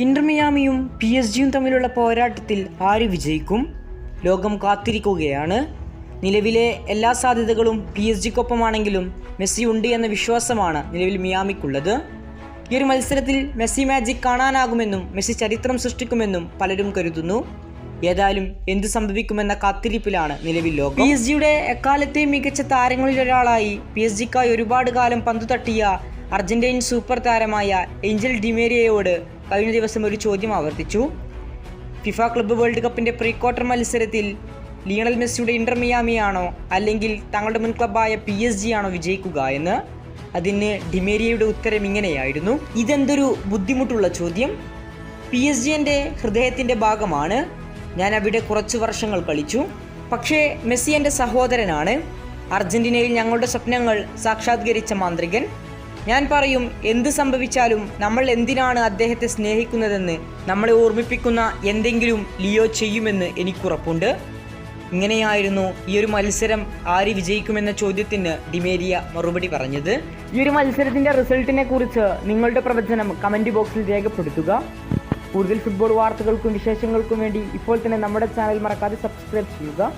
Inter മിയാമിയും P S ജിയും തമ്മിലുള്ള പോരാട്ടത്തിൽ ആര് വിജയിക്കും? ലോകം കാത്തിരിക്കുകയാണ്. നിലവിലെ എല്ലാ സാധ്യതകളും പി എസ് ജിക്കൊപ്പമാണെങ്കിലും മെസ്സി ഉണ്ട് എന്ന വിശ്വാസമാണ് നിലവിൽ മിയാമിക്കുള്ളത്. ഈ ഒരു മത്സരത്തിൽ മെസ്സി മാജിക് കാണാനാകുമെന്നും മെസ്സി ചരിത്രം സൃഷ്ടിക്കുമെന്നും പലരും കരുതുന്നു. ഏതായാലും എന്ത് സംഭവിക്കുമെന്ന കാത്തിരിപ്പിലാണ് നിലവിൽ ലോകം. പി എസ് ജിയുടെ എക്കാലത്തെയും മികച്ച താരങ്ങളിലൊരാളായി പി എസ് ജിക്കായി ഒരുപാട് കാലം പന്തു തട്ടിയ അർജന്റീൻ സൂപ്പർ താരമായ ഏഞ്ചൽ ഡിമേരിയയോട് കഴിഞ്ഞ ദിവസം ഒരു ചോദ്യം ആവർത്തിച്ചു. ഫിഫ ക്ലബ്ബ് വേൾഡ് കപ്പിന്റെ പ്രീ ക്വാർട്ടർ മത്സരത്തിൽ ലിയണൽ മെസ്സിയുടെ ഇന്റർ മിയാമിയാണോ അല്ലെങ്കിൽ തങ്ങളുടെ മുൻ ക്ലബ്ബായ പി എസ് ജി ആണോ വിജയിക്കുക എന്ന്? അതിന് ഡിമേരിയയുടെ ഉത്തരം ഇങ്ങനെയായിരുന്നു. ഇതെന്തൊരു ബുദ്ധിമുട്ടുള്ള ചോദ്യം. പി എസ് ജി എന്റെ ഹൃദയത്തിന്റെ ഭാഗമാണ്. ഞാൻ അവിടെ കുറച്ച് വർഷങ്ങൾ കളിച്ചു. പക്ഷേ മെസ്സി എന്റെ സഹോദരനാണ്. അർജന്റീനയിൽ ഞങ്ങളുടെ സ്വപ്നങ്ങൾ സാക്ഷാത്കരിച്ച മാന്ത്രികൻ. ഞാൻ പറയും എന്ത് സംഭവിച്ചാലും നമ്മൾ എന്തിനാണ് അദ്ദേഹത്തെ സ്നേഹിക്കുന്നതെന്ന് നമ്മളെ ഓർമ്മിപ്പിക്കുന്ന എന്തെങ്കിലും ലിയോ ചെയ്യുമെന്ന് എനിക്കുറപ്പുണ്ട്. ഇങ്ങനെയായിരുന്നു ഈ ഒരു മത്സരം ആര് വിജയിക്കുമെന്ന ചോദ്യത്തിന് ഡിമേരിയ മറുപടി പറഞ്ഞത്. ഈ ഒരു മത്സരത്തിന്റെ റിസൾട്ടിനെ കുറിച്ച് നിങ്ങളുടെ പ്രവചനം കമന്റ് ബോക്സിൽ രേഖപ്പെടുത്തുക. കൂടുതൽ ഫുട്ബോൾ വാർത്തകൾക്കും വിശേഷങ്ങൾക്കും വേണ്ടി ഇപ്പോൾ തന്നെ നമ്മുടെ ചാനൽ മറക്കാതെ സബ്സ്ക്രൈബ് ചെയ്യുക.